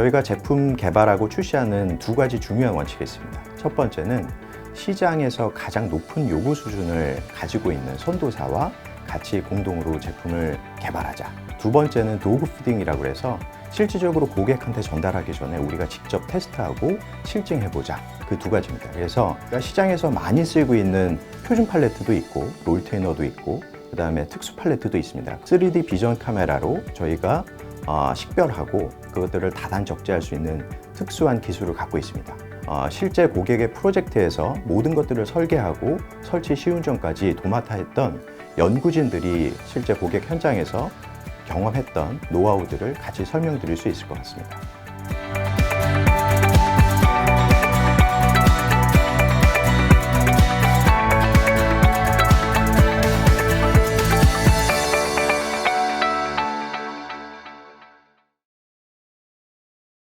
저희가 제품 개발하고 출시하는 두 가지 중요한 원칙이 있습니다. 첫 번째는 시장에서 가장 높은 요구 수준을 가지고 있는 선도사와 같이 공동으로 제품을 개발하자. 두 번째는 도구 피딩이라고 해서 실질적으로 고객한테 전달하기 전에 우리가 직접 테스트하고 실증해보자. 그 두 가지입니다. 그래서 시장에서 많이 쓰이고 있는 표준 팔레트도 있고 롤테이너도 있고 그 다음에 특수 팔레트도 있습니다. 3D 비전 카메라로 저희가 어, 식별하고 그것들을 다단 적재할 수 있는 특수한 기술을 갖고 있습니다. 어, 실제 고객의 프로젝트에서 모든 것들을 설계하고 설치 시운전까지 도맡아 했던 연구진들이 실제 고객 현장에서 경험했던 노하우들을 같이 설명드릴 수 있을 것 같습니다.